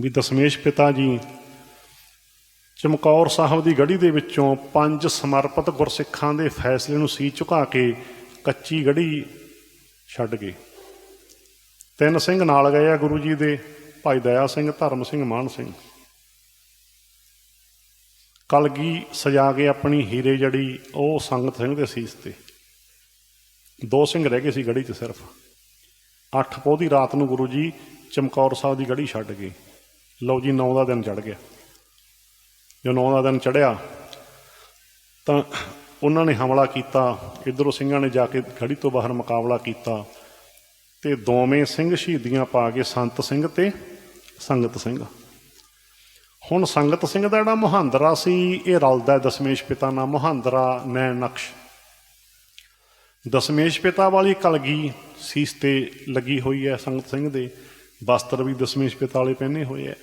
ਵੀ ਦਸ਼ਮੇਸ਼ ਪਿਤਾ ਜੀ, ਚਮਕੌਰ ਸਾਹਿਬ ਦੀ ਗੜੀ ਦੇ ਵਿੱਚੋਂ ਪੰਜ ਸਮਰਪਿਤ ਗੁਰਸਿੱਖਾਂ ਦੇ ਫੈਸਲੇ ਨੂੰ ਸੀ ਝੁਕਾ ਕੇ ਕੱਚੀ ਗੜੀ ਛੱਡ ਗਏ। ਤਿੰਨ ਸਿੰਘ ਨਾਲ ਗਏ ਆ ਗੁਰੂ ਜੀ ਦੇ, ਭਾਈ ਦਇਆ ਸਿੰਘ, ਧਰਮ ਸਿੰਘ, ਮਾਨ ਸਿੰਘ। ਕਲਗੀ ਸਜਾ ਕੇ ਆਪਣੀ ਹੀਰੇ ਜੜੀ, ਉਹ ਸੰਗਤ ਸਿੰਘ ਦੇ ਸੀਸ ਤੇ। ਦੋ ਸਿੰਘ ਰਹਿ ਗਏ ਸੀ ਗੜੀ 'ਚ ਸਿਰਫ। ਅੱਠ ਪੋਹ ਦੀ ਰਾਤ ਨੂੰ ਗੁਰੂ ਜੀ ਚਮਕੌਰ ਸਾਹਿਬ ਦੀ ਗੜੀ ਛੱਡ ਗਏ। ਲਓ ਜੀ 9 ਦਾ ਦਿਨ ਚੜ ਗਿਆ। ਜੋ 9 ਦਾ ਦਿਨ ਚੜਿਆ ਤਾਂ ਉਹਨਾਂ ਨੇ ਹਮਲਾ ਕੀਤਾ, ਇਧਰੋਂ ਸਿੰਘਾਂ ਨੇ ਜਾ ਕੇ ਗੜੀ ਤੋਂ ਬਾਹਰ ਮੁਕਾਬਲਾ ਕੀਤਾ ਤੇ ਦੋਵੇਂ ਸਿੰਘ ਸ਼ਹੀਦੀਆਂ ਪਾ ਕੇ ਸੰਤ ਸਿੰਘ ਤੇ ਸੰਗਤ ਸਿੰਘ। ਹੁਣ ਸੰਗਤ ਸਿੰਘ ਦਾ ਜਿਹੜਾ ਮੁਹਾਂਦਰਾ ਸੀ, ਇਹ ਰਲਦਾ ਦਸ਼ਮੇਸ਼ ਪਿਤਾ ਨਾਲ, ਮੁਹਾਂਦਰਾ ਨੈਣ ਨਕਸ਼। ਦਸ਼ਮੇਸ਼ ਪਿਤਾ ਵਾਲੀ ਕਲਗੀ ਸੀਸ ਤੇ ਲੱਗੀ ਹੋਈ ਹੈ ਸੰਗਤ ਸਿੰਘ ਦੇ। ਵਸਤਰ ਵੀ ਦਸ਼ਮੇਸ਼ ਪਿਤਾ ਵਾਲੇ ਪਹਿਨੇ ਹੋਏ ਹੈ।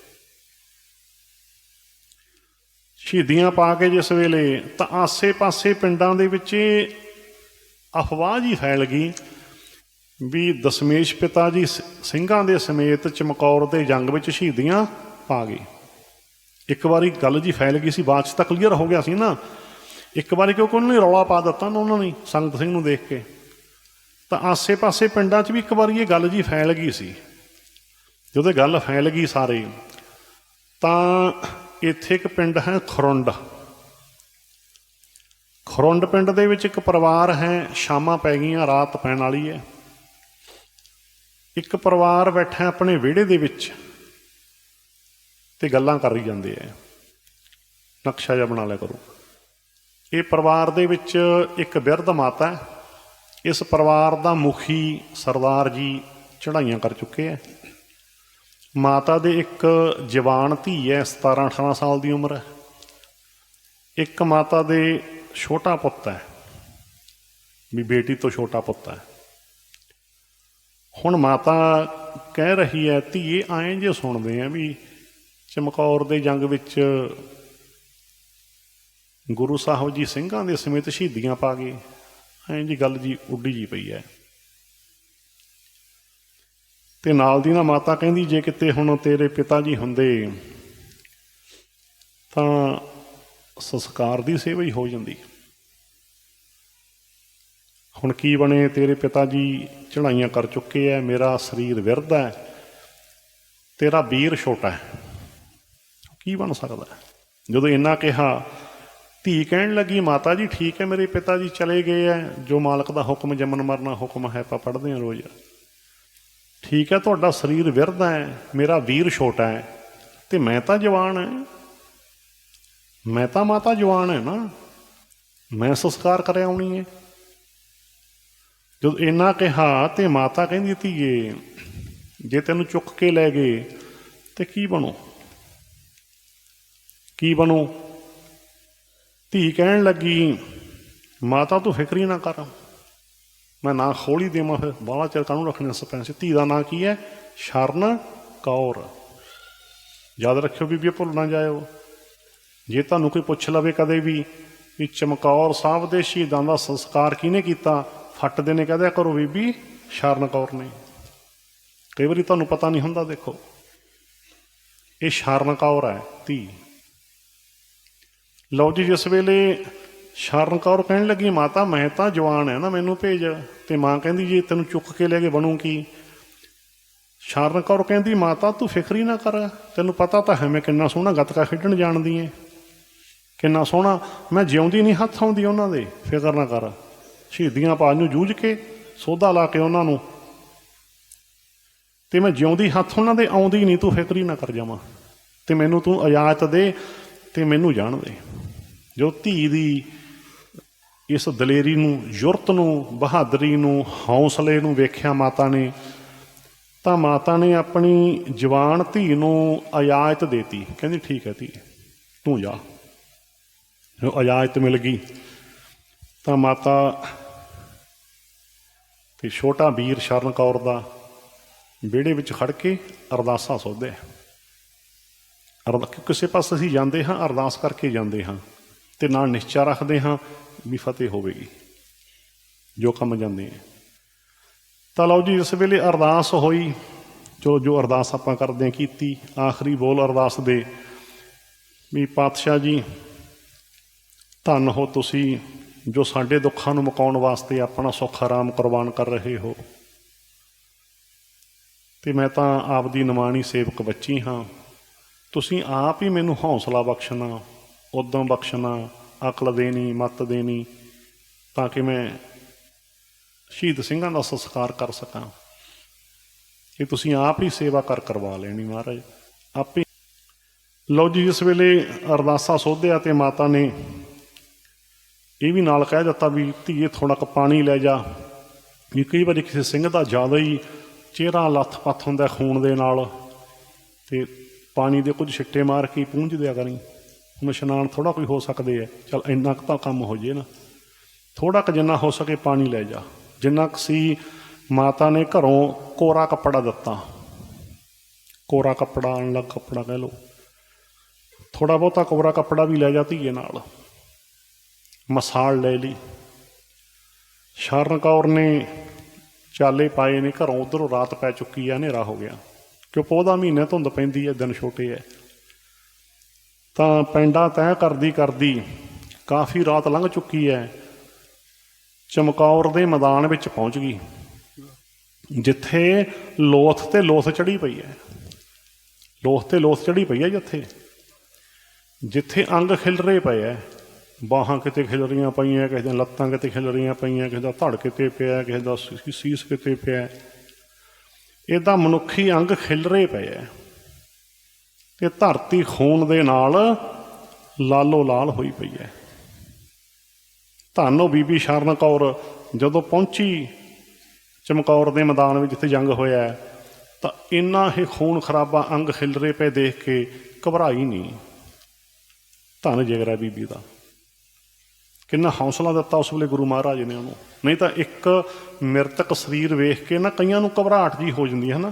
ਸ਼ਹੀਦੀਆਂ ਪਾ ਕੇ ਜਿਸ ਵੇਲੇ ਤਾਂ ਆਸੇ-ਪਾਸੇ ਪਿੰਡਾਂ ਦੇ ਵਿੱਚ ਇਹ ਅਫਵਾਹ ਜੀ ਫੈਲ ਗਈ ਵੀ ਦਸ਼ਮੇਸ਼ ਪਿਤਾ ਜੀ ਸਿੰਘਾਂ ਦੇ ਸਮੇਤ ਚਮਕੌਰ ਦੇ ਜੰਗ ਵਿੱਚ ਸ਼ਹੀਦੀਆਂ ਪਾ ਗਏ। ਇੱਕ ਵਾਰੀ ਗੱਲ ਜੀ ਫੈਲ ਗਈ ਸੀ, ਬਾਅਦ ਚ ਤਾਂ ਕਲੀਅਰ ਹੋ ਗਿਆ ਸੀ ਨਾ। ਇੱਕ ਵਾਰੀ ਕਿਉਂਕਿ ਉਹਨਾਂ ਨੇ ਰੌਲਾ ਪਾ ਦਿੱਤਾ ਨਾ ਉਹਨਾਂ ਨੇ, ਸੰਗਤ ਸਿੰਘ ਨੂੰ ਦੇਖ ਕੇ। ਤਾਂ ਆਸੇ-ਪਾਸੇ ਪਿੰਡਾਂ 'ਚ ਵੀ ਇੱਕ ਵਾਰੀ ਇਹ ਗੱਲ ਜੀ ਫੈਲ ਗਈ ਸੀ। ਜਦੋਂ ਗੱਲ ਫੈਲ ਗਈ ਸਾਰੇ, ਤਾਂ ਇੱਥੇ ਇੱਕ ਪਿੰਡ ਹੈ ਖਰੁੰਡ। ਖਰੁੰਡ ਪਿੰਡ ਦੇ ਵਿੱਚ ਇੱਕ ਪਰਿਵਾਰ ਹੈ, ਸ਼ਾਮਾਂ ਪੈ ਗਈਆਂ, ਰਾਤ ਪੈਣ ਵਾਲੀ ਹੈ। ਇੱਕ ਪਰਿਵਾਰ ਬੈਠਾ ਆਪਣੇ ਵਿਹੜੇ ਦੇ ਵਿੱਚ ਤੇ ਗੱਲਾਂ ਕਰੀ ਜਾਂਦੇ ਐ ਨਕਸ਼ਾ ਜਿਹਾ ਬਣਾ ਲਿਆ ਕਰੋ। ਇਹ ਪਰਿਵਾਰ ਦੇ ਵਿੱਚ ਇੱਕ ਬਿਰਧ ਮਾਤਾ ਹੈ। ਇਸ ਪਰਿਵਾਰ ਦਾ ਮੁਖੀ ਸਰਦਾਰ ਜੀ ਚੜ੍ਹਾਈਆਂ ਕਰ ਚੁੱਕੇ ਹੈ। ਮਾਤਾ ਦੇ ਇੱਕ ਜਵਾਨ ਧੀ ਹੈ 17 18 ਸਾਲ ਦੀ ਉਮਰ ਹੈ। ਇੱਕ ਮਾਤਾ ਦੇ ਛੋਟਾ ਪੁੱਤ ਹੈ। ਵੀ ਬੇਟੀ ਤੋਂ ਛੋਟਾ ਪੁੱਤ ਹੈ। ਹੁਣ ਮਾਤਾ ਕਹਿ ਰਹੀ ਹੈ, ਧੀਏ, ਐਂ ਜੇ ਸੁਣਦੇ ਆ ਵੀ ਚਮਕੌਰ ਦੇ ਜੰਗ ਵਿੱਚ ਗੁਰੂ ਸਾਹਿਬ ਜੀ ਸਿੰਘਾਂ ਦੇ ਸਮੇਤ ਸ਼ਹੀਦੀਆਂ ਪਾ ਗਏ। ਐਂ ਜੀ ਗੱਲ ਜੀ ਉੱਡੀ ਜੀ ਪਈ ਹੈ। ਤੇ ਨਾਲ ਦੀ ਨਾਲ ਮਾਤਾ ਕਹਿੰਦੀ, ਜੇ ਕਿਤੇ ਹੁਣ ਤੇਰੇ ਪਿਤਾ ਜੀ ਹੁੰਦੇ, ਤਾਂ ਸੰਸਕਾਰ ਦੀ ਸੇਵਾ ਹੀ ਹੋ ਜਾਂਦੀ। ਹੁਣ ਕੀ ਬਣੇ, ਤੇਰੇ ਪਿਤਾ ਜੀ ਚੜਾਈਆਂ ਕਰ ਚੁੱਕੇ ਐ, ਮੇਰਾ ਸਰੀਰ ਵਿਰਧ ਹੈ ਤੇਰਾ ਵੀਰ ਛੋਟਾ ਹੈ ਕੀ ਬਣ ਸਕਦਾ ਜਦੋਂ ਇੰਨਾ ਕਿਹਾ, ਧੀ ਕਹਿਣ ਲੱਗੀ, ਮਾਤਾ ਜੀ ਠੀਕ ਹੈ ਮੇਰੇ ਪਿਤਾ ਜੀ ਚਲੇ ਗਏ ਐ, ਜੋ ਮਾਲਕ ਦਾ ਹੁਕਮ ਜੰਮਨ ਮਰਨਾ ਹੁਕਮ ਹੈ, ਆਪਾਂ ਪੜ੍ਹਦੇ ਹਾਂ ਰੋਜ਼। ਠੀਕ ਹੈ, ਤੁਹਾਡਾ ਸਰੀਰ ਵਿਰਧ ਹੈ, ਮੇਰਾ ਵੀਰ ਛੋਟਾ ਹੈ, ਤੇ ਮੈਂ ਤਾਂ ਜਵਾਨ ਹੈ। ਮੈਂ ਤਾਂ ਮਾਤਾ ਜਵਾਨ ਹੈ ਨਾ। ਮੈਂ ਸੰਸਕਾਰ ਕਰਿਆ ਆਉਣੀ ਹੈ। ਜਦੋਂ ਇੰਨਾ ਕਿਹਾ ਤੇ ਮਾਤਾ ਕਹਿੰਦੀ, ਧੀਏ, ਜੇ ਤੈਨੂੰ ਚੁੱਕ ਕੇ ਲੈ ਗਏ, ਤੇ ਕੀ ਬਣੋ? ਕੀ ਬਣੋ? ਧੀ ਕਹਿਣ ਲੱਗੀ, ਮਾਤਾ, ਤੂੰ ਫਿਕਰ ਹੀ ਨਾ ਕਰ। ਮੈਂ ਨਾ ਖੋਲੀ ਦੇਵਾਂ ਫਿਰ, ਬਾਹਲਾ ਚਿਰ ਕਾਹਨੂੰ ਰੱਖਣੇ ਸਪੈਂਸ ਧੀ ਦਾ ਨਾਂ ਕੀ ਹੈ? ਸ਼ਰਨ ਕੌਰ। ਯਾਦ ਰੱਖਿਓ ਬੀਬੀ ਭੁੱਲ ਨਾ ਜਾਇਓ। ਜੇ ਤੁਹਾਨੂੰ ਕੋਈ ਪੁੱਛ ਲਵੇ ਕਦੇ ਵੀ ਕਿ ਚਮਕੌਰ ਸਾਹਿਬ ਦੇ ਸ਼ਹੀਦਾਂ ਦਾ ਸੰਸਕਾਰ ਕਿਹਨੇ ਕੀਤਾ ਫੱਟਦੇ ਨੇ ਕਹਦਿਆ ਕਰੋ ਬੀਬੀ, ਸ਼ਰਨ ਕੌਰ ਨੇ। ਕਈ ਵਾਰੀ ਤੁਹਾਨੂੰ ਪਤਾ ਨਹੀਂ ਹੁੰਦਾ, ਦੇਖੋ। ਇਹ ਸ਼ਰਨ ਕੌਰ ਹੈ, ਧੀ। ਲਓ ਜੀ, ਜਿਸ ਵੇਲੇ ਸ਼ਰਨ ਕੌਰ ਕਹਿਣ ਲੱਗੀ, ਮਾਤਾ, ਮੈਂ ਤਾਂ ਜਵਾਨ ਹੈ ਨਾ, ਮੈਨੂੰ ਭੇਜ। ਤੇ ਮਾਂ ਕਹਿੰਦੀ, ਜੀ ਤੈਨੂੰ ਚੁੱਕ ਕੇ ਲੈ ਕੇ ਬਣੂ ਕੀ? ਸ਼ਰਨ ਕੌਰ ਕਹਿੰਦੀ, ਮਾਤਾ, ਤੂੰ ਫਿਕਰ ਹੀ ਨਾ ਕਰ। ਤੈਨੂੰ ਪਤਾ ਤਾਂ ਹੈ, ਮੈਂ ਕਿੰਨਾ ਸੋਹਣਾ ਗੱਤਕਾ ਖੇਡਣ ਜਾਣਦੀ ਐ ਕਿੰਨਾ ਸੋਹਣਾ, ਮੈਂ ਜਿਉਂਦੀ ਨਹੀਂ, ਹੱਥ ਆਉਂਦੀ ਉਹਨਾਂ ਦੇ। ਫਿਕਰ ਨਾ ਕਰ। ਸ਼ਹੀਦੀਆਂ ਪਾਜ ਨੂੰ ਜੂਝ ਕੇ ਸੋਧਾ ਲਾ ਕੇ ਉਹਨਾਂ ਨੂੰ। ਤੇ ਮੈਂ ਜਿਉਂਦੀ ਹੱਥ ਉਹਨਾਂ ਦੇ, ਆਉਂਦੀ ਨਹੀਂ, ਤੂੰ ਫਿਕਰ ਹੀ ਨਾ ਕਰ ਜਾਵਾਂ ਤੇ ਮੈਨੂੰ ਤੂੰ ਇਜਾਜ਼ਤ ਦੇ ਤੇ ਮੈਨੂੰ ਜਾਣ ਦੇ। ਜੋ ਧੀ ਦੀ ਇਸ ਦਲੇਰੀ ਨੂੰ, ਜੁਰਤ ਨੂੰ, ਬਹਾਦਰੀ ਨੂੰ, ਹੌਸਲੇ ਨੂੰ ਵੇਖਿਆ ਮਾਤਾ ਨੇ, ਤਾਂ ਮਾਤਾ ਨੇ ਆਪਣੀ ਜਵਾਨ ਧੀ ਨੂੰ ਇਜਾਜ਼ਤ ਦੇਤੀ। ਕਹਿੰਦੀ, ਠੀਕ ਹੈ ਧੀ, ਤੂੰ ਜਾ। ਜਦੋਂ ਇਜਾਜ਼ਤ ਮਿਲ ਗਈ, ਤਾਂ ਮਾਤਾ ਤੇ ਛੋਟਾ ਵੀਰ ਸ਼ਰਨ ਕੌਰ ਦਾ ਵਿਹੜੇ ਵਿੱਚ ਖੜ ਕੇ ਅਰਦਾਸਾਂ ਸੋਧਿਆ ਅਰਦਾ, ਕਿਸੇ ਪਾਸੇ ਅਸੀਂ ਜਾਂਦੇ ਹਾਂ, ਅਰਦਾਸ ਕਰਕੇ ਜਾਂਦੇ ਹਾਂ ਤੇ ਨਾਲ ਨਿਸ਼ਚਾ ਰੱਖਦੇ ਹਾਂ ਵੀ ਫਤਿਹ ਹੋਵੇਗੀ, ਜੋ ਕੰਮ ਜਾਂਦੇ ਆ। ਤਾਂ ਲਓ ਜੀ, ਇਸ ਵੇਲੇ ਅਰਦਾਸ ਹੋਈ। ਚਲੋ, ਜੋ ਅਰਦਾਸ ਆਪਾਂ ਕਰਦੇ ਹਾਂ, ਕੀਤੀ। ਆਖਰੀ ਬੋਲ ਅਰਦਾਸ ਦੇ ਵੀ, ਪਾਤਸ਼ਾਹ ਜੀ, ਧੰਨ ਹੋ ਤੁਸੀਂ, ਜੋ ਸਾਡੇ ਦੁੱਖਾਂ ਨੂੰ ਮੁਕਾਉਣ ਵਾਸਤੇ ਆਪਣਾ ਸੁੱਖ ਆਰਾਮ ਕੁਰਬਾਨ ਕਰ ਰਹੇ ਹੋ। ਤੇ ਮੈਂ ਤਾਂ ਆਪ ਦੀ ਨਿਮਾਣੀ ਸੇਵਕ ਬੱਚੀ ਹਾਂ। ਤੁਸੀਂ ਆਪ ਹੀ ਮੈਨੂੰ ਹੌਸਲਾ ਬਖਸ਼ਣਾ ਉਦਮ ਬਖਸ਼ਣਾ ਅਕਲ ਦੇਣੀ, ਮਤ ਦੇਣੀ, ਤਾਂ ਕਿ ਮੈਂ ਸ਼ਹੀਦ ਸਿੰਘਾਂ ਦਾ ਸੰਸਕਾਰ ਕਰ ਸਕਾਂ। ਇਹ ਤੁਸੀਂ ਆਪ ਹੀ ਸੇਵਾ ਕਰ ਕਰਵਾ ਲੈਣੀ ਮਹਾਰਾਜ। ਆਪੇ ਲਓ ਜੀ ਜਿਸ ਵੇਲੇ ਅਰਦਾਸਾ ਸੋਧਿਆ ਤੇ ਮਾਤਾ ਨੇ ਇਹ ਵੀ ਨਾਲ ਕਹਿ ਦਿੱਤਾ ਵੀ ਧੀਏ ਥੋੜਾ ਕੁ ਪਾਣੀ ਲੈ ਜਾ। ਵੀ ਕਈ ਵਾਰੀ ਕਿਸੇ ਸਿੰਘ ਦਾ ਜ਼ਿਆਦਾ ਹੀ ਚਿਹਰਾ ਲੱਥ-ਪੱਥ ਹੁੰਦਾ ਖੂਨ ਦੇ ਨਾਲ ਤੇ ਪਾਣੀ ਦੇ ਕੁਝ ਛਿੱਟੇ ਮਾਰ ਕੇ ਪੂੰਝ ਦਿਆ ਕਰੀ। ਨਿਸ਼ਾਨ ਇਸ਼ਨਾਨ ਥੋੜਾ ਕੋਈ ਹੋ ਸਕਦੇ ਹੈ ਚਲ ਇੰਨਾ ਕੁ ਤਾਂ ਕੰਮ ਹੋ ਜੇ ਨਾ। ਥੋੜਾ ਕੁ ਜਿੰਨਾ ਹੋ ਸਕੇ ਪਾਣੀ ਲੈ ਜਾ। ਜਿੰਨਾ ਕੁ ਸੀ ਮਾਤਾ ਨੇ ਘਰੋਂ ਕੋਰਾ ਕੱਪੜਾ ਦਿੱਤਾ। ਕੋਰਾ ਕੱਪੜਾ ਅਣਲੱਗ ਕੱਪੜਾ ਕਹਿ ਲਓ। ਥੋੜਾ ਬਹੁਤਾ ਕੋਰਾ ਕੱਪੜਾ ਵੀ ਲੈ ਜਾ ਧੀਏ ਨਾਲ। ਮਸਾਲ ਲੈ ਲਈ। ਸ਼ਰਨ ਕੌਰ ਨੇ ਚਾਲੇ ਪਾਏ ਨੇ ਘਰੋਂ। ਉਧਰੋਂ ਰਾਤ ਪੈ ਚੁੱਕੀ ਆ, ਹਨੇਰਾ ਹੋ ਗਿਆ। ਕਿਉਂ ਪੌਦਾ ਮਹੀਨੇ ਧੁੰਦ ਪੈਂਦੀ ਹੈ ਦਿਨ ਛੋਟੇ ਐ ਤਾਂ ਪੈਂਡਾ ਤੈਅ ਕਰਦੀ ਕਰਦੀ ਕਾਫੀ ਰਾਤ ਲੰਘ ਚੁੱਕੀ ਹੈ ਚਮਕੌਰ ਦੇ ਮੈਦਾਨ ਵਿੱਚ ਪਹੁੰਚ ਗਈ, ਜਿੱਥੇ ਲੋਥ ਤੇ ਲੋਥ ਚੜੀ ਪਈ ਹੈ ਲੋਥ ਤੇ ਲੋਥ ਚੜੀ ਪਈ ਹੈ ਜਿੱਥੇ। ਜਿੱਥੇ ਅੰਗ ਖਿਲਰੇ ਪਏ ਐ। ਬਾਹਾਂ ਕਿਤੇ ਖਿਲ ਰਹੀਆਂ ਪਈਆਂ, ਕਿਸੇ ਦੀਆਂ ਲੱਤਾਂ ਕਿਤੇ ਖਿਲ ਰਹੀਆਂ ਪਈਆਂ, ਕਿਸੇ ਦਾ ਧੜ ਕਿਤੇ ਪਿਆ, ਕਿਸੇ ਦਾ ਸੀਸ ਕਿਤੇ ਪਿਆ। ਇਹਦਾ ਮਨੁੱਖੀ ਅੰਗ ਖਿਲਰੇ ਪਏ ਐ। ਤੇ ਧਰਤੀ ਖੂਨ ਦੇ ਨਾਲ ਲਾਲੋ ਲਾਲ ਹੋਈ ਪਈ ਐ ਧੰਨੋ ਬੀਬੀ ਸ਼ਰਨ ਕੌਰ, ਜਦੋਂ ਪਹੁੰਚੀ ਚਮਕੌਰ ਦੇ ਮੈਦਾਨ ਵਿੱਚ ਜਿੱਥੇ ਜੰਗ ਹੋਇਆ ਤਾਂ ਇੰਨਾ ਹੀ ਖੂਨ ਖਰਾਬਾ ਅੰਗ ਖਿਲਰੇ ਪਏ ਦੇਖ ਕੇ ਘਬਰਾਈ ਨਹੀਂ। ਧੰਨ ਜਿਗਰਾ ਬੀਬੀ ਦਾ। ਕਿੰਨਾ ਹੌਸਲਾ ਦਿੱਤਾ ਉਸ ਵੇਲੇ ਗੁਰੂ ਮਹਾਰਾਜ ਨੇ ਉਹਨੂੰ। ਨਹੀਂ ਤਾਂ ਇੱਕ ਮ੍ਰਿਤਕ ਸਰੀਰ ਵੇਖ ਕੇ ਨਾ ਕਈਆਂ ਨੂੰ ਘਬਰਾਹਟ ਜੀ ਹੋ ਜਾਂਦੀ ਹੈ ਨਾ।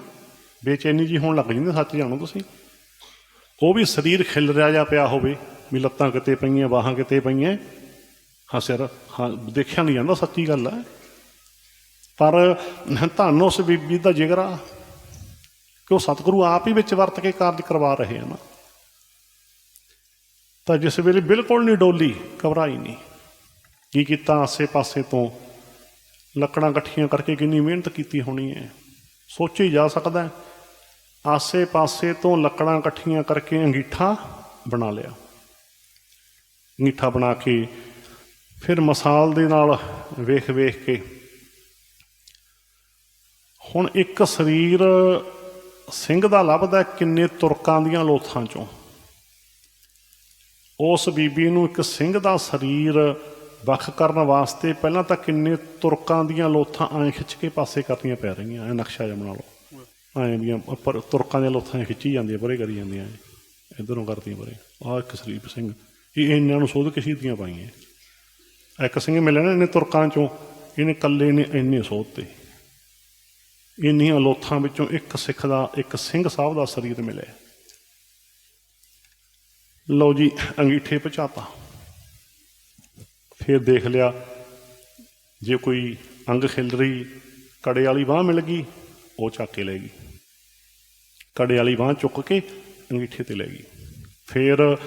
ਬੇਚੈਨੀ ਜੀ ਹੋਣ ਲੱਗ ਜਾਂਦੀ ਸੱਚ ਜਾਣੋ ਤੁਸੀਂ। ਉਹ ਵੀ ਸਰੀਰ ਖਿਲ ਰਿਹਾ ਜਾਂ ਪਿਆ ਹੋਵੇ, ਵੀ ਲੱਤਾਂ ਕਿਤੇ ਪਈਆਂ, ਬਾਹਾਂ ਕਿਤੇ ਪਈਆਂ। ਹਾਂ ਸਿਰ, ਹਾਂ, ਦੇਖਿਆ ਨਹੀਂ ਜਾਂਦਾ, ਸੱਚੀ ਗੱਲ ਹੈ ਪਰ ਧੰਨ ਉਸ ਬੀਬੀ ਦਾ ਜਿਗਰਾ, ਕਿ ਉਹ ਸਤਿਗੁਰੂ ਆਪ ਹੀ ਵਿੱਚ ਵਰਤ ਕੇ ਕਾਰਜ ਕਰਵਾ ਰਹੇ ਹਨ। ਤਾਂ ਜਿਸ ਵੇਲੇ ਬਿਲਕੁਲ ਨਹੀਂ ਡੋਲੀ, ਘਬਰਾਈ ਨਹੀਂ। ਕੀ ਕੀਤਾ ਆਸੇ-ਪਾਸੇ ਤੋਂ? ਲੱਕੜਾਂ ਇਕੱਠੀਆਂ ਕਰਕੇ ਕਿੰਨੀ ਮਿਹਨਤ ਕੀਤੀ ਹੋਣੀ ਹੈ। ਸੋਚੀ ਜਾ ਸਕਦਾ ਹੈ। ਆਸੇ-ਪਾਸੇ ਤੋਂ ਲੱਕੜਾਂ ਇਕੱਠੀਆਂ ਕਰਕੇ ਅੰਗੀਠਾ ਬਣਾ ਲਿਆ। ਅੰਗੀਠਾ ਬਣਾ ਕੇ ਫਿਰ ਮਸਾਲ ਦੇ ਨਾਲ ਵੇਖ ਵੇਖ ਕੇ ਹੁਣ ਇੱਕ ਸਰੀਰ ਸਿੰਘ ਦਾ ਲੱਭਦਾ ਕਿੰਨੇ ਤੁਰਕਾਂ ਦੀਆਂ ਲੋਥਾਂ ਚੋਂ। ਉਸ ਬੀਬੀ ਨੂੰ ਇੱਕ ਸਿੰਘ ਦਾ ਸਰੀਰ ਵੱਖ ਕਰਨ ਵਾਸਤੇ ਪਹਿਲਾਂ ਤਾਂ ਕਿੰਨੇ ਤੁਰਕਾਂ ਦੀਆਂ ਲੋਥਾਂ ਐਂ ਖਿੱਚ ਕੇ ਪਾਸੇ ਕਰਨੀਆਂ ਪੈ ਰਹੀਆਂ ਐ ਨਕਸ਼ਾ ਜਿਹਾ ਲਓ ਐਂ ਦੀਆਂ ਉੱਪਰ ਤੁਰਕਾਂ ਦੀਆਂ ਲੋਥਾਂ ਖਿੱਚੀ ਜਾਂਦੀਆਂ ਪਰੇ ਕਰੀ ਜਾਂਦੀਆਂ ਐਂ। ਇੱਧਰੋਂ ਕਰਦੀਆਂ ਪਰੇ ਆਹ ਇੱਕ ਸਰੀਪ ਸਿੰਘ। ਇਹ ਇਹਨਾਂ ਨੂੰ ਸੋਧ ਕੇ ਸ਼ਹੀਦੀਆਂ ਪਾਈਆਂ। ਇੱਕ ਸਿੰਘ ਮਿਲਿਆ ਨਾ ਇਹਨੇ ਤੁਰਕਾਂ ਚੋਂ। ਇਹਨੇ ਕੱਲੇ ਨੇ ਇੰਨੇ ਸੋਧ ਤੇ ਇੰਨੀਆਂ ਲੋਥਾਂ ਵਿੱਚੋਂ ਇੱਕ ਸਿੱਖ ਦਾ, ਇੱਕ ਸਿੰਘ ਸਾਹਿਬ ਦਾ ਸਰੀਰ ਮਿਲਿਆ। ਲਓ ਜੀ, ਅੰਗੀਠੇ ਪਚਾਤਾ ਫਿਰ ਦੇਖ ਲਿਆ, ਜੇ ਕੋਈ ਅੰਗ ਖਿਲ ਰਹੀ ਕੜੇ ਵਾਲੀ ਬਾਹ ਮਿਲ ਗਈ, ਉਹ ਚੱਕ ਕੇ ਲੈ ਗਈ। ਕੜੇ ਵਾਲੀ ਬਾਹ ਚੁੱਕ ਕੇ ਅੰਗੀਠੇ ਤੇ ਲੈ ਗਈ। ਫਿਰ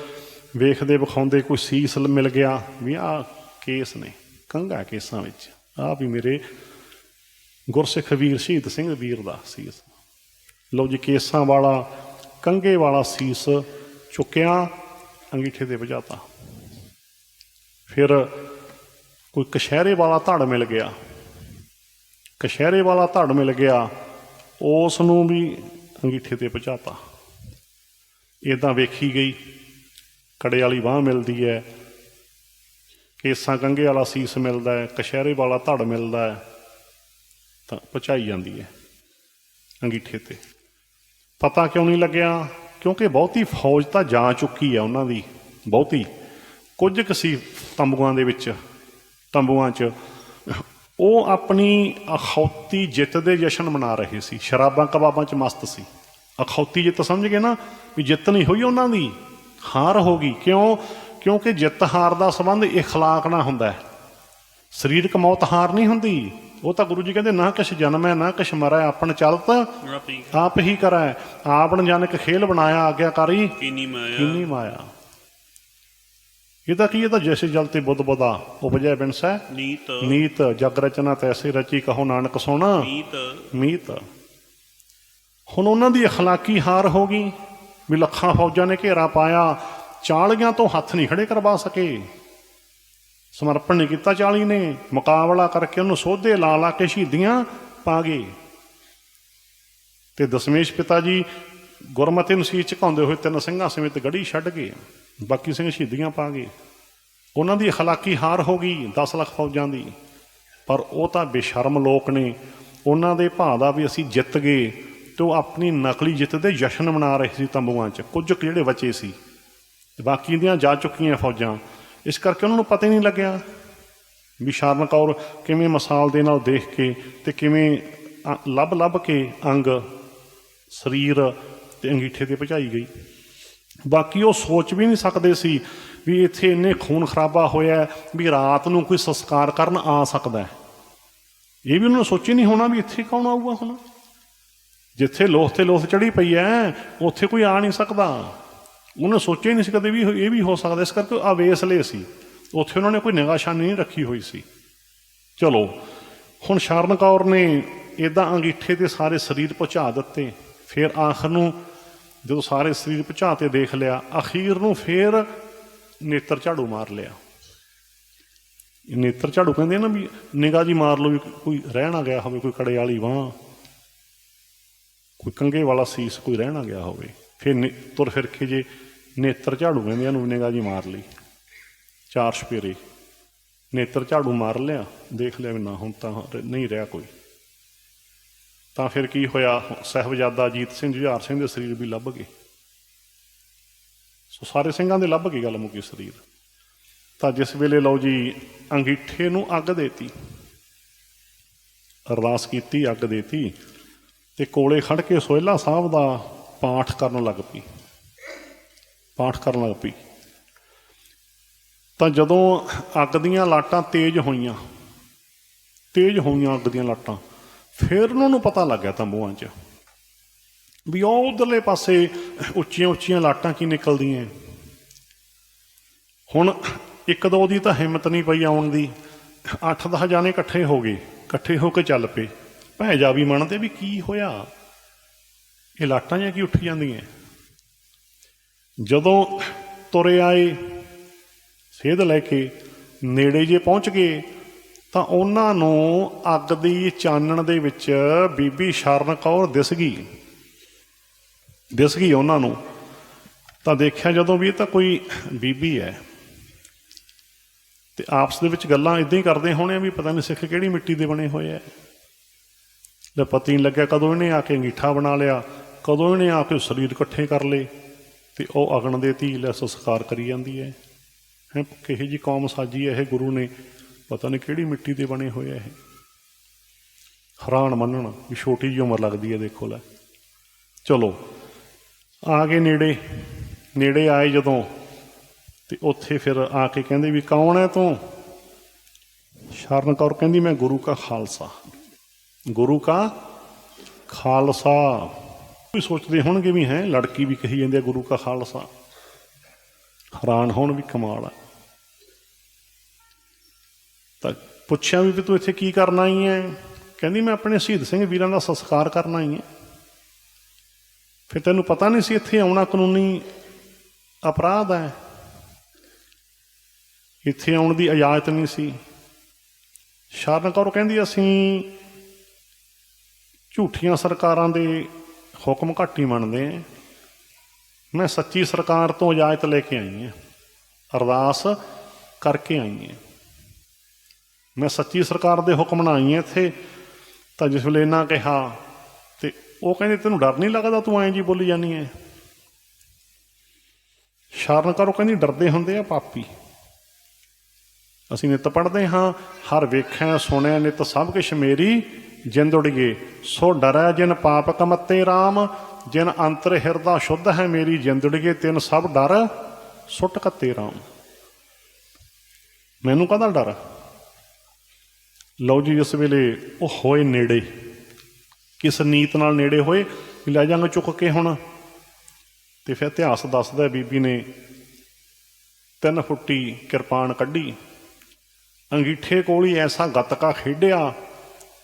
ਵੇਖਦੇ ਵਿਖਾਉਂਦੇ ਕੋਈ ਸੀਸ ਮਿਲ ਗਿਆ ਵੀ ਆਹ ਕੇਸ ਨੇ, ਕੰਘਾ ਕੇਸਾਂ ਵਿੱਚ। ਆਹ ਵੀ ਮੇਰੇ ਗੁਰਸਿੱਖ ਵੀਰ, ਸ਼ਹੀਦ ਸਿੰਘ ਵੀਰ ਦਾ ਸੀਸ। ਲਓ ਜੀ, ਕੇਸਾਂ ਵਾਲਾ, ਕੰਘੇ ਵਾਲਾ ਸੀਸ ਚੁੱਕਿਆ, ਅੰਗੀਠੇ ਤੇ ਵਜਾਤਾ। ਫਿਰ ਕੋਈ ਕਸ਼ਹਿਰੇ ਵਾਲਾ ਧੜ ਮਿਲ ਗਿਆ। ਕਸ਼ਹਿਰੇ ਵਾਲਾ ਧੜ ਮਿਲ ਗਿਆ। ਉਸ ਨੂੰ ਵੀ ਅੰਗੀਠੇ ਤੇ ਪਹੁੰਚਾਤਾ। ਇਦਾਂ ਵੇਖੀ ਗਈ, ਕੜੇ ਵਾਲੀ ਬਾਹ ਮਿਲਦੀ ਹੈ ਕੇਸਾਂ ਕੰਗੇ ਵਾਲਾ ਸੀਸ ਮਿਲਦਾ ਹੈ ਕਸ਼ਹਿਰੇ ਵਾਲਾ ਧੜ ਮਿਲਦਾ ਹੈ ਤਾਂ ਪਹੁੰਚਾਈ ਜਾਂਦੀ ਹੈ ਅੰਗੀਠੇ ਤੇ। ਪਤਾ ਕਿਉਂ ਨਹੀਂ ਲੱਗਿਆ? ਕਿਉਂਕਿ ਬਹੁਤੀ ਫੌਜ ਤਾਂ ਜਾ ਚੁੱਕੀ ਹੈ ਉਹਨਾਂ ਦੀ, ਬਹੁਤੀ। ਕੁਝ ਕਸੀ ਤੰਬੂਆਂ ਦੇ ਵਿੱਚ, ਤੰਬੂਆਂ 'ਚ ਉਹ ਆਪਣੀ ਅਖੌਤੀ ਜਿੱਤ ਦੇ ਜਸ਼ਨ ਮਨਾ ਰਹੇ ਸੀ ਸ਼ਰਾਬਾਂ ਕਬਾਬਾਂ 'ਚ ਮਸਤ ਸੀ ਅਖੌਤੀ ਜਿੱਤ ਸਮਝ ਗਏ ਨਾ ਵੀ ਜਿੱਤ ਨਹੀਂ ਹੋਈ ਉਹਨਾਂ ਦੀ ਹਾਰ ਹੋ ਗਈ ਕਿਉਂ ਕਿਉਂਕਿ ਜਿੱਤ ਹਾਰ ਦਾ ਸੰਬੰਧ اخلاق ਨਾਲ ਹੁੰਦਾ ਹੈ ਸਰੀਰਕ ਮੌਤ ਹਾਰ ਨਹੀਂ ਹੁੰਦੀ ਉਹ ਤਾਂ ਗੁਰੂ ਜੀ ਕਹਿੰਦੇ ਨਾ ਕਿਛ ਜਨਮ ਹੈ ਨਾ ਕਿਛ ਮਰੈ ਆਪਣ ਚਲਤ ਆਪੀ ਆਪ ਹੀ ਕਰੈ ਆਪਣ ਜਨਕ ਖੇਲ ਬਣਾਇਆ ਆਗਿਆਕਾਰੀ ਕੀਨੀ ਮਾਇਆ ਕਿੰਨੀ ਮਾਇਆ ਇਹਦਾ ਕੀ ਇਹਦਾ ਜੈਸੇ ਜਲ ਤੇ ਬੁੱਧ ਬੁਦਾ ਉਪਜੈ ਬਿਨਸੈ। ਨੀਤ। ਨੀਤ ਜਗ ਰਚਨਾ ਤੈਸੇ ਰਚੀ ਕਹੋ ਨਾਨਕ ਸੋਣਾ। ਮੀਤ। ਮੀਤ। ਹੁਣ ਉਹਨਾਂ ਦੀ اخਲਾਕੀ ਹਾਰ ਹੋ ਗਈ ਵੀ ਲੱਖਾਂ ਫੌਜਾਂ ਨੇ ਘੇਰਾ ਪਾਇਆ ਚਾਲੀਆਂ ਤੋਂ ਹੱਥ ਨਹੀਂ ਖੜੇ ਕਰਵਾ ਸਕੇ। ਸਮਰਪਣ ਨਹੀਂ ਕੀਤਾ ਚਾਲੀ ਨੇ ਮੁਕਾਬਲਾ ਕਰਕੇ ਉਹਨੂੰ ਸੋਧੇ ਲਾ ਲਾ ਕੇ ਸ਼ਹੀਦੀਆਂ ਪਾ ਗਏ। ਤੇ ਦਸ਼ਮੇਸ਼ ਪਿਤਾ ਜੀ ਗੁਰਮਤਿ ਨੂੰ ਸੀਸ ਝੁਕਾਉਂਦੇ ਹੋਏ ਤਿੰਨ ਸਿੰਘਾਂ ਸਮੇਤ ਗੜੀ ਛੱਡ ਗਏ। ਬਾਕੀ ਸਿੰਘ ਸ਼ਹੀਦੀਆਂ ਪਾ ਗਏ ਉਹਨਾਂ ਦੀ ਹਲਾਕੀ ਹਾਰ ਹੋ ਗਈ 10 ਲੱਖ ਫੌਜਾਂ ਦੀ। ਪਰ ਉਹ ਤਾਂ ਬੇਸ਼ਰਮ ਲੋਕ ਨੇ। ਉਹਨਾਂ ਦੇ ਭਾਅ ਦਾ ਵੀ ਅਸੀਂ ਜਿੱਤ ਗਏ ਤੇ ਉਹ ਆਪਣੀ ਨਕਲੀ ਜਿੱਤ ਦੇ ਜਸ਼ਨ ਮਨਾ ਰਹੇ ਸੀ ਤੰਬੂਆਂ 'ਚ। ਕੁਝ ਜਿਹੜੇ ਬਚੇ ਸੀ। ਬਾਕੀ ਦੀਆਂ ਜਾ ਚੁੱਕੀਆਂ ਫੌਜਾਂ। ਇਸ ਕਰਕੇ ਉਹਨਾਂ ਨੂੰ ਪਤਾ ਹੀ ਨਹੀਂ ਲੱਗਿਆ। ਵੀ ਸ਼ਰਨ ਕੌਰ ਕਿਵੇਂ ਮਸਾਲ ਦੇ ਨਾਲ ਦੇਖ ਕੇ ਤੇ ਕਿਵੇਂ ਲੱਭ ਲੱਭ ਕੇ ਅੰਗ, ਸਰੀਰ ਤੇ ਅੰਗੀਠੇ ਤੇ ਪਹੁੰਚਾਈ ਗਈ। ਬਾਕੀ ਉਹ ਸੋਚ ਵੀ ਨਹੀਂ ਸਕਦੇ ਸੀ ਵੀ ਇੱਥੇ ਇੰਨੇ ਖੂਨ ਖਰਾਬਾ ਹੋਇਆ ਵੀ ਰਾਤ ਨੂੰ ਕੋਈ ਸੰਸਕਾਰ ਕਰਨ ਆ ਸਕਦਾ ਹੈ। ਇਹ ਵੀ ਉਹਨਾਂ ਨੂੰ ਸੋਚੀ ਨਹੀਂ ਹੋਣਾ ਵੀ ਇੱਥੇ ਕੌਣ ਆਊਗਾ ਹੁਣ। ਜਿੱਥੇ ਲੋਥ ਤੇ ਲੋਥ ਚੜੀ ਪਈ ਐ ਉੱਥੇ ਕੋਈ ਆ ਨਹੀਂ ਸਕਦਾ। ਉਹਨੇ ਸੋਚਿਆ ਹੀ ਨਹੀਂ ਸੀ ਕਦੇ ਵੀ ਇਹ ਵੀ ਹੋ ਸਕਦਾ, ਇਸ ਕਰਕੇ ਉਹ ਅਵੇਸਲੇ ਸੀ। ਉੱਥੇ ਉਹਨਾਂ ਨੇ ਕੋਈ ਨਿਗਾਹਸ਼ਾਨੀ ਨਹੀਂ ਰੱਖੀ ਹੋਈ ਸੀ। ਚਲੋ, ਹੁਣ ਸ਼ਰਨ ਕੌਰ ਨੇ ਇਦਾਂ ਅੰਗੀਠੇ ਤੇ ਸਾਰੇ ਸਰੀਰ ਪਹੁੰਚਾ ਦਿੱਤੇ। ਫਿਰ ਆਖਰ ਨੂੰ ਜਦੋਂ ਸਾਰੇ ਸਰੀਰ ਪਹੁੰਚਾ ਤੇ ਦੇਖ ਲਿਆ, ਅਖੀਰ ਨੂੰ ਫਿਰ ਨੇਤਰ ਝਾੜੂ ਮਾਰ ਲਿਆ। ਨੇਤਰ ਝਾੜੂ ਕਹਿੰਦੇ ਨਾ ਵੀ ਨਿਗਾਹ ਜੀ ਮਾਰ ਲਓ ਵੀ ਕੋਈ ਰਹਿ ਨਾ ਗਿਆ ਹੋਵੇ, ਕੋਈ ਕੜੇ ਵਾਲੀ ਬਾਂਹ, ਕੋਈ ਕੰਗੇ ਵਾਲਾ ਸੀਸ ਕੋਈ ਰਹਿ ਨਾ ਗਿਆ ਹੋਵੇ। ਫਿਰ ਨੇ- ਤੁਰ ਫਿਰ ਕੇ ਜੇ ਨੇਤਰ ਝਾੜੂ ਕਹਿੰਦੇ ਆ ਨੂੰ ਨਿਗਾਹ ਜੀ ਮਾਰ ਲਈ। ਚਾਰ ਸਪੇਰੇ ਨੇਤਰ ਝਾੜੂ ਮਾਰ ਲਿਆ, ਦੇਖ ਲਿਆ ਵੀ ਨਾ ਹੁਣ ਤਾਂ ਨਹੀਂ ਰਿਹਾ ਕੋਈ। ਤਾਂ ਫਿਰ ਕੀ ਹੋਇਆ? ਸਹਿਬਜ਼ਾਦਾ ਜੀਤ ਸਿੰਘ, ਜੁਝਾਰ ਸਿੰਘ ਦੇ ਸਰੀਰ ਵੀ ਲੱਭ ਗਏ। ਸੋ ਸਾਰੇ ਸਿੰਘਾਂ ਦੇ ਲੱਭ ਗਏ ਗੱਲ ਮੁੱਕੀ ਸਰੀਰ। ਤਾਂ ਜਿਸ ਵੇਲੇ ਲਓ ਜੀ, ਅੰਗੀਠੇ ਨੂੰ ਅੱਗ ਦੇਤੀ। ਅਰਦਾਸ ਕੀਤੀ, ਅੱਗ ਦੇਤੀ ਤੇ ਕੋਲੇ ਖੜ ਕੇ ਸੋਹਿਲਾ ਸਾਹਿਬ ਦਾ ਪਾਠ ਕਰਨ ਲੱਗ ਪਈ। ਪਾਠ ਕਰਨ ਲੱਗ ਪਈ। ਤਾਂ ਜਦੋਂ ਅੱਗ ਦੀਆਂ ਲਾਟਾਂ ਤੇਜ਼ ਹੋਈਆਂ ਤੇਜ਼ ਹੋਈਆਂ ਅੱਗ ਦੀਆਂ ਲਾਟਾਂ ਫਿਰ ਉਹਨਾਂ ਨੂੰ ਪਤਾ ਲੱਗਿਆ ਤੰਬੂਆਂ 'ਚ ਵੀ ਉਹ ਉਧਰਲੇ ਪਾਸੇ ਉੱਚੀਆਂ ਉੱਚੀਆਂ ਲਾਟਾਂ ਕੀ ਨਿਕਲਦੀਆਂ। ਹੁਣ ਇੱਕ ਦੋ ਦੀ ਤਾਂ ਹਿੰਮਤ ਨਹੀਂ ਪਈ ਆਉਣ ਦੀ। 8-10 ਜਾਣੇ ਇਕੱਠੇ ਹੋ ਗਏ, ਇਕੱਠੇ ਹੋ ਕੇ ਚੱਲ ਪਏ। ਭੈ ਜਾ ਵੀ ਮੰਨਦੇ ਵੀ ਕੀ ਹੋਇਆ? ਇਹ ਲਾਟਾਂ ਜਾਂ ਕੀ ਉੱਠ ਜਾਂਦੀਆਂ? ਜਦੋਂ ਤੁਰੇ ਆਏ, ਸੇਧ ਲੈ ਕੇ ਨੇੜੇ ਜੇ ਪਹੁੰਚ ਗਏ ਤਾਂ ਉਹਨਾਂ ਨੂੰ ਅੱਗ ਦੀ ਚਾਨਣ ਦੇ ਵਿੱਚ ਬੀਬੀ ਸ਼ਰਨ ਕੌਰ ਦਿਸ ਗਈ। ਦਿਸ ਗਈ ਉਹਨਾਂ ਨੂੰ। ਤਾਂ ਦੇਖਿਆ ਜਦੋਂ ਵੀ ਇਹ ਤਾਂ ਕੋਈ ਬੀਬੀ ਹੈ। ਤੇ ਆਪਸ ਦੇ ਵਿੱਚ ਗੱਲਾਂ ਇਦਾਂ ਹੀ ਕਰਦੇ ਹੋਣੇ ਆ ਵੀ ਪਤਾ ਨਹੀਂ ਸਿੱਖ ਕਿਹੜੀ ਮਿੱਟੀ ਦੇ ਬਣੇ ਹੋਏ ਆ। ਲੈ ਪਤਾ ਨਹੀਂ ਲੱਗਿਆ ਕਦੋਂ ਇਹਨੇ ਆ ਕੇ ਅੰਗੀਠਾ ਬਣਾ ਲਿਆ, ਕਦੋਂ ਇਹਨੇ ਆ ਕੇ ਸਰੀਰ ਇਕੱਠੇ ਕਰ ਲਏ, ਤੇ ਉਹ ਅਗਣ ਦੇ ਧੀ ਲੈ ਸੰਸਕਾਰ ਕਰੀ ਜਾਂਦੀ ਹੈ। ਹੈ, ਕਿਹੇ ਜੀ ਕੌਮ ਸਾਜੀ ਹੈ ਇਹ ਗੁਰੂ ਨੇ। ਪਤਾ ਨਹੀਂ ਕਿਹੜੀ ਮਿੱਟੀ ਦੇ ਬਣੇ ਹੋਏ ਆ ਇਹ। ਹੈਰਾਨ ਮੰਨਣ ਵੀ ਛੋਟੀ ਜਿਹੀ ਉਮਰ ਲੱਗਦੀ ਹੈ, ਦੇਖੋ ਲੈ। ਚਲੋ, ਆ ਗਏ ਨੇੜੇ। ਨੇੜੇ ਆਏ ਜਦੋਂ ਤੇ ਉੱਥੇ ਫਿਰ ਆ ਕੇ ਕਹਿੰਦੇ ਵੀ ਕੌਣ ਹੈ ਤੂੰ? ਸ਼ਰਨ ਕੌਰ ਕਹਿੰਦੀ, ਮੈਂ ਗੁਰੂ ਕਾ ਖਾਲਸਾ। ਗੁਰੂ ਕਾ ਖਾਲਸਾ। ਵੀ ਸੋਚਦੇ ਹੋਣਗੇ ਵੀ ਹੈ, ਲੜਕੀ ਵੀ ਕਹੀ ਜਾਂਦੀ ਹੈ ਗੁਰੂ ਕਾ ਖਾਲਸਾ। ਹੈਰਾਨ ਹੋਣ ਵੀ ਕਮਾਲ ਹੈ ਤਾਂ ਪੁੱਛਿਆ ਵੀ ਤੂੰ ਇੱਥੇ ਕੀ ਕਰਨਾ ਆਈ ਹੈ ਕਹਿੰਦੀ, ਮੈਂ ਆਪਣੇ ਸ਼ਹੀਦ ਸਿੰਘ ਵੀਰਾਂ ਦਾ ਸੰਸਕਾਰ ਕਰਨ ਆਈ ਹੈ ਫਿਰ ਤੈਨੂੰ ਪਤਾ ਨਹੀਂ ਸੀ ਇੱਥੇ ਆਉਣਾ ਕਾਨੂੰਨੀ ਅਪਰਾਧ ਹੈ ਇੱਥੇ ਆਉਣ ਦੀ ਇਜਾਜ਼ਤ ਨਹੀਂ ਸੀ। ਸ਼ਰਨ ਕੌਰ ਕਹਿੰਦੀ, ਅਸੀਂ ਝੂਠੀਆਂ ਸਰਕਾਰਾਂ ਦੇ ਹੁਕਮ ਘੱਟ ਹੀ ਮੰਨਦੇ ਹਾਂ ਮੈਂ ਸੱਚੀ ਸਰਕਾਰ ਤੋਂ ਇਜਾਜ਼ਤ ਲੈ ਕੇ ਆਈ ਹਾਂ ਅਰਦਾਸ ਕਰਕੇ ਆਈ ਹਾਂ ਮੈਂ ਸੱਚੀ ਸਰਕਾਰ ਦੇ ਹੁਕਮ ਨਾਲ ਆਈ ਹਾਂ ਇੱਥੇ, ਤਾਂ ਜਿਸ ਵੇਲੇ ਇਹਨਾਂ ਕਿਹਾ, ਤੇ ਉਹ ਕਹਿੰਦੇ, ਤੈਨੂੰ ਡਰ ਨਹੀਂ ਲੱਗਦਾ ਤੂੰ ਐਂ ਜੀ ਬੋਲੀ ਜਾਨੀ ਐ? ਸ਼ਰਨ ਕਰੋ ਕਹਿੰਦੀ, ਡਰਦੇ ਹੁੰਦੇ ਆ ਪਾਪੀ। ਅਸੀਂ ਨਿਤ ਪੜਦੇ ਹਾਂ, ਹਰ ਵੇਖਿਆ ਸੁਣਿਆ ਨਿਤ ਸਭ ਕੁਛ ਮੇਰੀ ਜਿੰਦ ਉੜੀਏ ਸੋ ਡਰੈ ਜਿਨ ਪਾਪ ਕਮਤੇ RAM ਜਿਨ ਅੰਤਰ ਹਿਰਦਾ ਸ਼ੁੱਧ ਹੈ ਮੇਰੀ ਜਿੰਦ ਉੜੀਏ ਤਿਨ ਸਭ ਡਰ, ਸੁੱਟ ਕੱਤੇ RAM ਮੈਨੂੰ ਕਹਦਾ ਡਰ? ਲਓ ਜੀ, ਇਸ ਵੇਲੇ ਉਹ ਹੋਏ ਨੇੜੇ। ਕਿਸ ਨੀਤ ਨਾਲ ਨੇੜੇ ਹੋਏ? ਲੈ ਜਾਂਗੇ ਚੁੱਕ ਕੇ ਹੁਣ। ਤੇ ਫਿਰ ਇਤਿਹਾਸ ਦੱਸਦਾ ਬੀਬੀ ਨੇ ਤਿੰਨ ਫੁੱਟੀ ਕਿਰਪਾਨ ਕੱਢੀ। ਅੰਗੀਠੇ ਕੋਲ ਹੀ ਐਸਾ ਗੱਤਕਾ ਖੇਡਿਆ,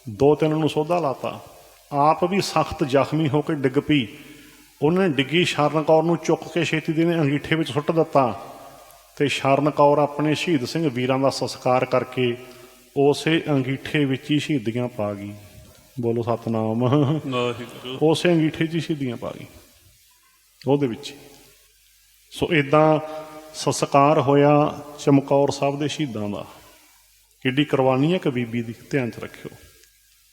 ਦੋ ਤਿੰਨ ਨੂੰ ਸੋਧਾ ਲਾਤਾ। ਆਪ ਵੀ ਸਖਤ ਜ਼ਖਮੀ ਹੋ ਕੇ ਡਿੱਗ ਪਈ। ਉਹਨੇ ਡਿੱਗੀ ਸ਼ਰਨ ਕੌਰ ਨੂੰ ਚੁੱਕ ਕੇ ਛੇਤੀ ਦੇ ਨੇ ਅੰਗੀਠੇ ਵਿੱਚ ਸੁੱਟ ਦਿੱਤਾ। ਤੇ ਸ਼ਰਨ ਕੌਰ ਆਪਣੇ ਸ਼ਹੀਦ ਸਿੰਘ ਵੀਰਾਂ ਦਾ ਸੰਸਕਾਰ ਕਰਕੇ ਉਸੇ ਅੰਗੀਠੇ ਵਿੱਚ ਹੀ ਸ਼ਹੀਦੀਆਂ ਪਾ ਗਈ ਬੋਲੋ ਸਤਨਾਮ। ਵਾਹਿਗੁਰੂ। ਉਸੇ ਅੰਗੀਠੇ 'ਚ ਹੀ ਸ਼ਹੀਦੀਆਂ ਪਾ ਗਈ ਉਹਦੇ ਵਿੱਚ। ਸੋ ਇਦਾਂ ਸੰਸਕਾਰ ਹੋਇਆ ਚਮਕੌਰ ਸਾਹਿਬ ਦੇ ਸ਼ਹੀਦਾਂ ਦਾ। ਕਿੱਡੀ ਕੁਰਬਾਨੀ ਹੈ ਕਿ ਬੀਬੀ ਦੀ ਧਿਆਨ 'ਚ ਰੱਖਿਓ।